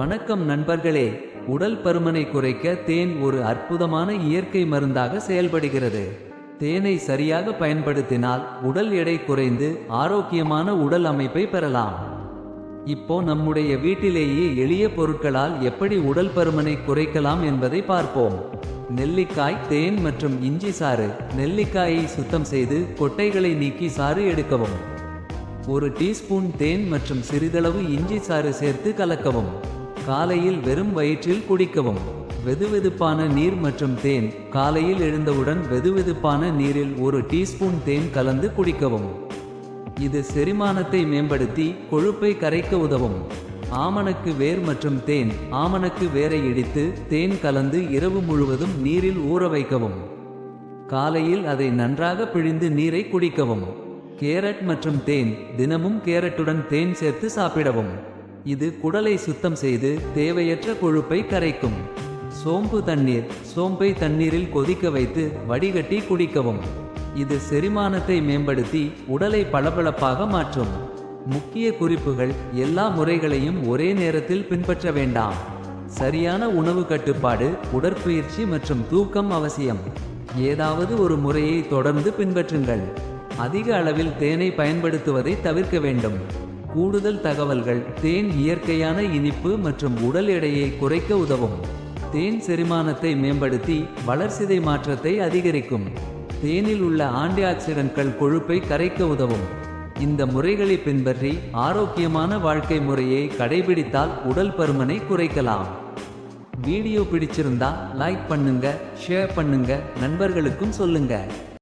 வணக்கம் நண்பர்களே. உடல் பருமனை குறைக்க தேன் ஒரு அற்புதமான இயற்கை மருந்தாக செயல்படுகிறது. தேனை சரியாக பயன்படுத்தினால் உடல் எடை குறைந்து ஆரோக்கியமான உடல் அமைப்பை பெறலாம். இப்போ நம்முடைய வீட்டிலேயே எளிய பொருட்களால் எப்படி உடல் பருமனை குறைக்கலாம் என்பதை பார்ப்போம். நெல்லிக்காய் தேன் மற்றும் இஞ்சி சாறு. நெல்லிக்காயை சுத்தம் செய்து கொட்டைகளை நீக்கி சாறு எடுக்கவும். ஒரு டீஸ்பூன் தேன் மற்றும் சிறிதளவு இஞ்சி சாறு சேர்த்து கலக்கவும். காலையில் வெறும் வயிற்றில் குடிக்கவும். வெதுவெதுப்பான நீர் மற்றும் தேன். காலையில் எழுந்தவுடன் வெதுவெதுப்பான நீரில் ஒரு டீஸ்பூன் தேன் கலந்து குடிக்கவும். இது செரிமானத்தை மேம்படுத்தி கொழுப்பை கரைக்க உதவும். ஆமணக்கு வேர் மற்றும் தேன். ஆமணக்கு வேரை இடித்து தேன் கலந்து இரவு முழுவதும் நீரில் ஊற வைக்கவும். காலையில் அதை நன்றாக பிழிந்து நீரை குடிக்கவும். கேரட் மற்றும் தேன். தினமும் கேரட்டுடன் தேன் சேர்த்து சாப்பிடவும். இது குடலை சுத்தம் செய்து தேவையற்ற கொழுப்பை கரைக்கும். சோம்பு தண்ணீர் சோம்பை தண்ணீரில் கொதிக்க வைத்து வடிகட்டி குடிக்கவும். இது செரிமானத்தை மேம்படுத்தி உடலை பளபளப்பாக மாற்றும். முக்கிய குறிப்புகள் எல்லா முறைகளையும் ஒரே நேரத்தில் பின்பற்ற வேண்டாம். சரியான உணவு கட்டுப்பாடு உடற்பயிற்சி மற்றும் தூக்கம் அவசியம். ஏதாவது ஒரு முறையை தொடர்ந்து பின்பற்றுங்கள். அதிக அளவில் தேனை பயன்படுத்துவதை தவிர்க்க வேண்டும். கூடுதல் தகவல்கள் தேன் இயற்கையான இனிப்பு மற்றும் உடல் எடையை குறைக்க உதவும். தேன் செரிமானத்தை மேம்படுத்தி வளர்சிதை மாற்றத்தை அதிகரிக்கும். தேனில் உள்ள ஆன்டிஆக்சிடன்ட்கள் கொழுப்பை கரைக்க உதவும். இந்த முறைகளை பின்பற்றி ஆரோக்கியமான வாழ்க்கை முறையை கடைபிடித்தால் உடல் பருமனை குறைக்கலாம். வீடியோ பிடிச்சிருந்தா லைக் பண்ணுங்க ஷேர் பண்ணுங்க நண்பர்களுக்கும் சொல்லுங்க.